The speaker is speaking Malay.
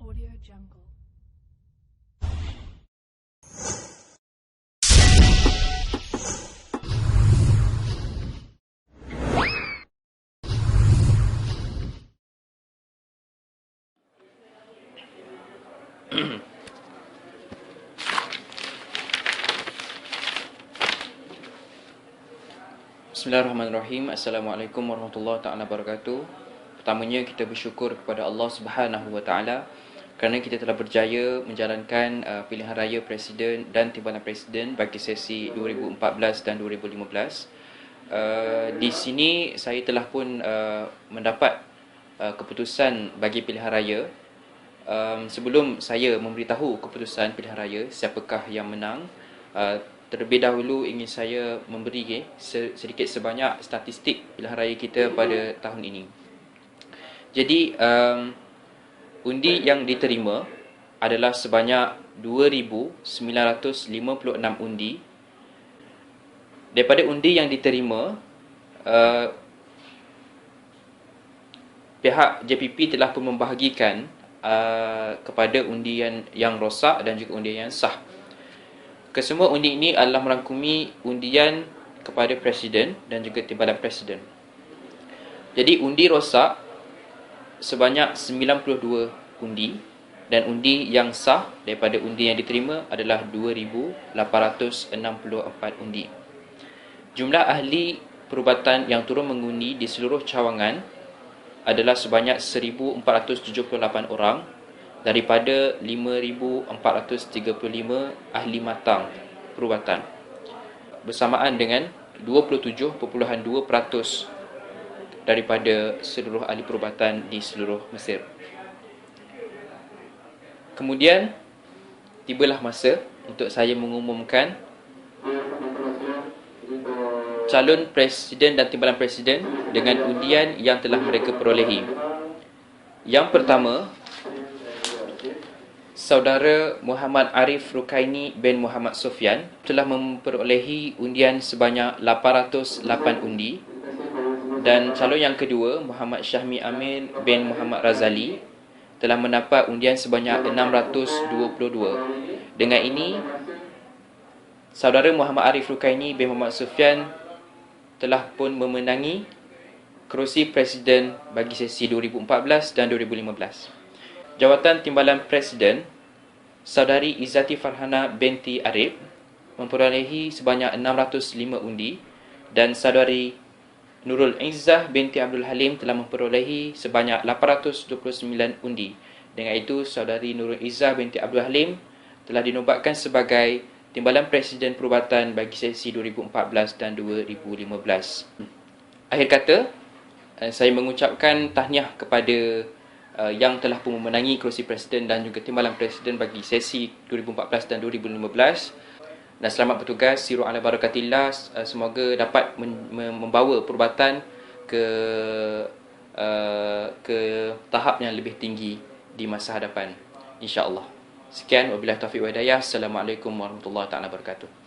Audio Jungle. Bismillahirrahmanirrahim. Assalamualaikum warahmatullahi taala wabarakatuh. Pertamanya kita bersyukur kepada Allah Subhanahu wa taala kerana kita telah berjaya menjalankan uh, pilihan raya presiden dan timbalan presiden bagi sesi 2014 dan 2015. Uh, di sini saya telah pun uh, mendapat uh, keputusan bagi pilihan raya. Um, sebelum saya memberitahu keputusan pilihan raya siapakah yang menang, uh, terlebih dahulu ingin saya memberi sedikit sebanyak statistik pilihan raya kita pada tahun ini. Jadi um, undi yang diterima adalah sebanyak 2956 undi. Daripada undi yang diterima uh, pihak JPP telah pun membahagikan uh, kepada undian yang rosak dan juga undian yang sah. Kesemua undi ini adalah merangkumi undian kepada presiden dan juga timbalan presiden. Jadi undi rosak sebanyak 92 undi dan undi yang sah daripada undi yang diterima adalah 2864 undi. Jumlah ahli perubatan yang turun mengundi di seluruh cawangan adalah sebanyak 1478 orang daripada 5435 ahli matang perubatan bersamaan dengan 27.2% daripada seluruh ahli perubatan di seluruh Mesir. Kemudian tibalah masa untuk saya mengumumkan calon presiden dan timbalan presiden dengan undian yang telah mereka perolehi. Yang pertama, Saudara Muhammad Arif Rukaini bin Muhammad Sofyan telah memperolehi undian sebanyak 808 undi dan calon yang kedua Muhammad Syahmi Amin bin Muhammad Razali telah mendapat undian sebanyak 622. Dengan ini saudara Muhammad Arif Rukaini bin Muhammad Sofyan telah pun memenangi kerusi presiden bagi sesi 2014 dan 2015. Jawatan Timbalan Presiden Saudari Izzati Farhana binti Arif memperolehi sebanyak 605 undi dan saudari Nurul Izzah binti Abdul Halim telah memperolehi sebanyak 829 undi. Dengan itu, saudari Nurul Izzah binti Abdul Halim telah dinobatkan sebagai Timbalan Presiden Perubatan bagi sesi 2014 dan 2015. Akhir kata, eh, saya mengucapkan tahniah kepada uh, yang telah pun memenangi kerusi presiden dan juga timbalan presiden bagi sesi 2014 dan 2015 dan selamat bertugas siru ala barakatillah. Uh, semoga dapat men- membawa perubatan ke uh, ke tahap yang lebih tinggi di masa hadapan insyaallah. Sekian wabillahi taufiq wa hidayah. Assalamualaikum warahmatullahi taala wabarakatuh